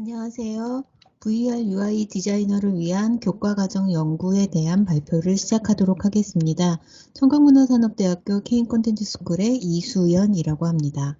안녕하세요. VR UI 디자이너를 위한 교과과정 연구에 대한 발표를 시작하도록 하겠습니다. 청강문화산업대학교 케인 콘텐츠 스쿨의 이수연이라고 합니다.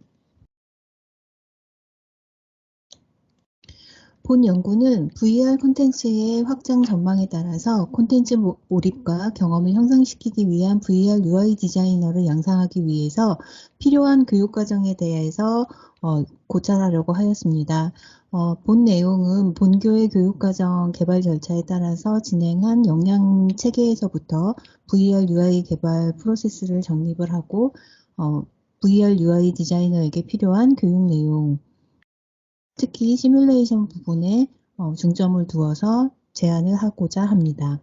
본 연구는 VR 콘텐츠의 확장 전망에 따라서 콘텐츠 몰입과 경험을 형성시키기 위한 VR UI 디자이너를 양성하기 위해서 필요한 교육 과정에 대해서 어, 고찰하려고 하였습니다. 어, 본 내용은 본교의 교육과정 개발 절차에 따라서 진행한 역량 체계에서부터 VR UI 개발 프로세스를 정립을 하고 어, VR UI 디자이너에게 필요한 교육 내용, 특히 시뮬레이션 부분에 어, 중점을 두어서 제안을 하고자 합니다.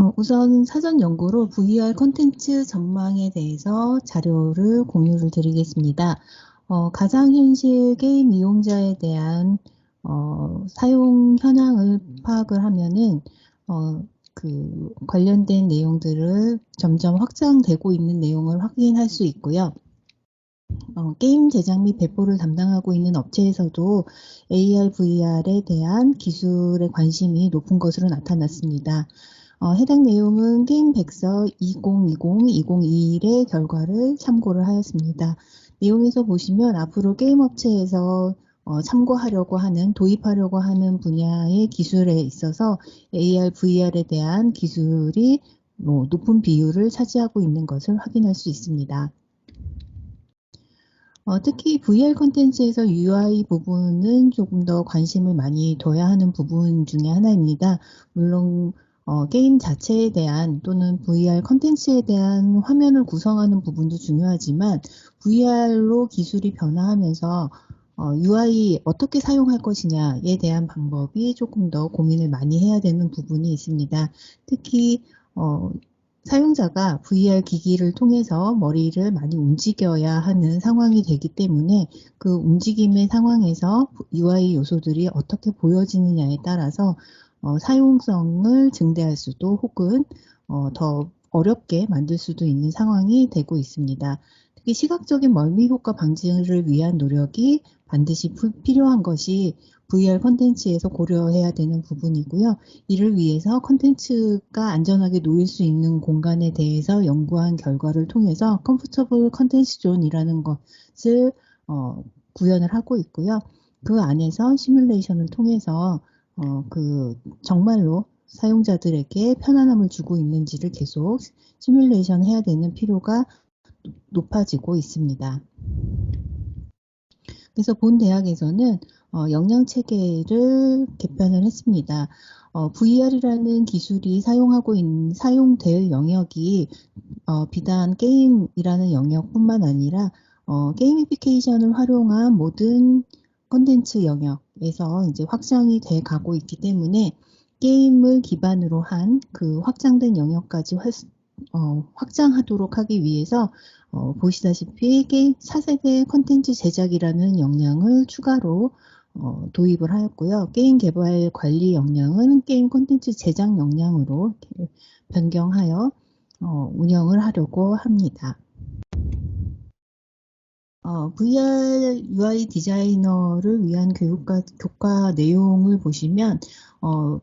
어, 우선 사전 연구로 VR 컨텐츠 전망에 대해서 자료를 공유를 드리겠습니다. 어, 가상현실 게임 이용자에 대한 어, 사용 현황을 파악을 하면은 어, 그 관련된 내용들을 점점 확장되고 있는 내용을 확인할 수 있고요. 어, 게임 제작 및 배포를 담당하고 있는 업체에서도 AR, VR에 대한 기술에 관심이 높은 것으로 나타났습니다. 어, 해당 내용은 게임 백서 2020-2021의 결과를 참고를 하였습니다. 내용에서 보시면 앞으로 게임 업체에서 어, 참고하려고 하는, 도입하려고 하는 분야의 기술에 있어서 AR, VR에 대한 기술이 뭐 높은 비율을 차지하고 있는 것을 확인할 수 있습니다. 어, 특히 VR 콘텐츠에서 UI 부분은 조금 더 관심을 많이 둬야 하는 부분 중에 하나입니다. 물론 어, 게임 자체에 대한 또는 VR 컨텐츠에 대한 화면을 구성하는 부분도 중요하지만 VR로 기술이 변화하면서 어, UI 어떻게 사용할 것이냐에 대한 방법이 조금 더 고민을 많이 해야 되는 부분이 있습니다. 특히 어, 사용자가 VR 기기를 통해서 머리를 많이 움직여야 하는 상황이 되기 때문에 그 움직임의 상황에서 UI 요소들이 어떻게 보여지느냐에 따라서 어, 사용성을 증대할 수도 혹은 어, 더 어렵게 만들 수도 있는 상황이 되고 있습니다. 특히 시각적인 멀미 효과 방지를 위한 노력이 반드시 필요한 것이 VR 컨텐츠에서 고려해야 되는 부분이고요. 이를 위해서 컨텐츠가 안전하게 놓일 수 있는 공간에 대해서 연구한 결과를 통해서 컴포터블 컨텐츠 존이라는 것을 어, 구현을 하고 있고요. 그 안에서 시뮬레이션을 통해서 어, 그 정말로 사용자들에게 편안함을 주고 있는지를 계속 시뮬레이션 해야 되는 필요가 높아지고 있습니다. 그래서 본 대학에서는 어, 역량 체계를 개편을 했습니다. 어, VR이라는 기술이 사용하고 있는 사용될 영역이 어, 비단 게임이라는 영역뿐만 아니라 어, 게이미피케이션을 활용한 모든 콘텐츠 영역에서 이제 확장이 돼 가고 있기 때문에 게임을 기반으로 한 그 확장된 영역까지 활, 어, 확장하도록 하기 위해서 어, 보시다시피 게임 4세대 콘텐츠 제작이라는 역량을 추가로 어, 도입을 하였고요. 게임 개발 관리 역량은 게임 콘텐츠 제작 역량으로 변경하여 어, 운영을 하려고 합니다. 어, VR UI 디자이너를 위한 교육과 교과 내용을 보시면 어,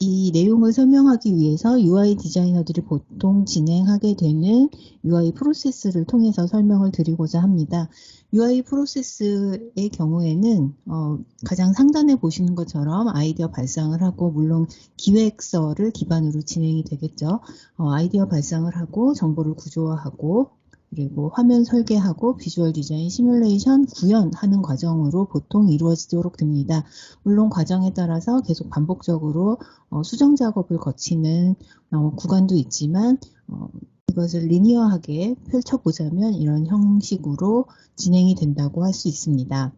이 내용을 설명하기 위해서 UI 디자이너들이 보통 진행하게 되는 UI 프로세스를 통해서 설명을 드리고자 합니다. UI 프로세스의 경우에는 어, 가장 상단에 보시는 것처럼 아이디어 발상을 하고 물론 기획서를 기반으로 진행이 되겠죠. 어, 아이디어 발상을 하고 정보를 구조화하고 그리고 화면 설계하고 비주얼 디자인, 시뮬레이션, 구현하는 과정으로 보통 이루어지도록 됩니다. 물론 과정에 따라서 계속 반복적으로 어, 수정 작업을 거치는 어, 구간도 있지만 어, 이것을 리니어하게 펼쳐보자면 이런 형식으로 진행이 된다고 할 수 있습니다.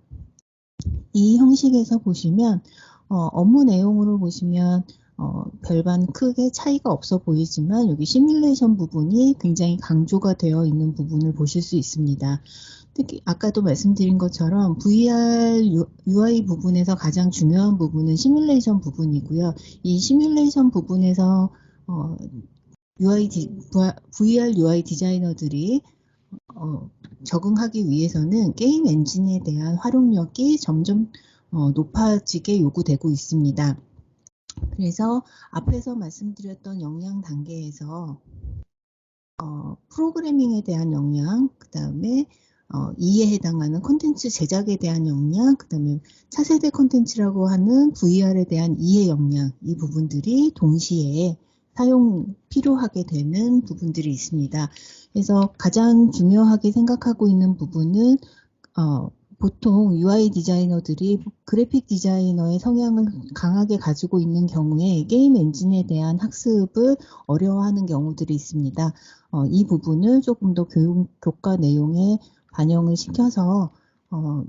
이 형식에서 보시면 어, 업무 내용으로 보시면 어, 별반 크게 차이가 없어 보이지만 여기 시뮬레이션 부분이 굉장히 강조가 되어 있는 부분을 보실 수 있습니다. 특히 아까도 말씀드린 것처럼 VR UI 부분에서 가장 중요한 부분은 시뮬레이션 부분이고요. 이 시뮬레이션 부분에서 어, UI 디, VR UI 디자이너들이 어, 적응하기 위해서는 게임 엔진에 대한 활용력이 점점 어, 높아지게 요구되고 있습니다. 그래서 앞에서 말씀드렸던 역량 단계에서 어, 프로그래밍에 대한 역량, 그 다음에 어, 이에 해당하는 콘텐츠 제작에 대한 역량, 그 다음에 차세대 콘텐츠라고 하는 VR에 대한 이해 역량, 이 부분들이 동시에 사용 필요하게 되는 부분들이 있습니다. 그래서 가장 중요하게 생각하고 있는 부분은 어, 보통 UI 디자이너들이 그래픽 디자이너의 성향을 강하게 가지고 있는 경우에 게임 엔진에 대한 학습을 어려워하는 경우들이 있습니다. 어, 이 부분을 조금 더 교육, 교과 내용에 반영을 시켜서 어,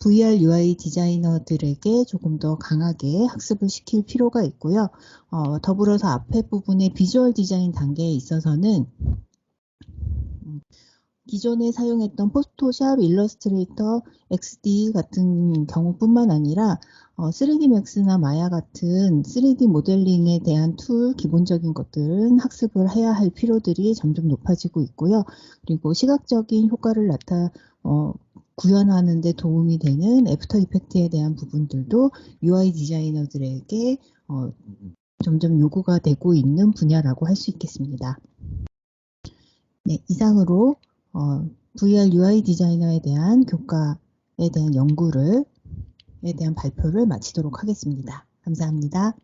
VR UI 디자이너들에게 조금 더 강하게 학습을 시킬 필요가 있고요. 어, 더불어서 앞에 부분의 비주얼 디자인 단계에 있어서는 음, 기존에 사용했던 포토샵, 일러스트레이터, XD 같은 경우뿐만 아니라 어, 3D 맥스나 마야 같은 3D 모델링에 대한 툴 기본적인 것들은 학습을 해야 할 필요들이 점점 높아지고 있고요. 그리고 시각적인 효과를 나타 어, 구현하는 데 도움이 되는 애프터 이펙트에 대한 부분들도 UI 디자이너들에게 어, 점점 요구가 되고 있는 분야라고 할 수 있겠습니다. 네, 이상으로 어, VR UI 디자이너에 대한 교과에 대한 연구를 에 대한 발표를 마치도록 하겠습니다. 감사합니다.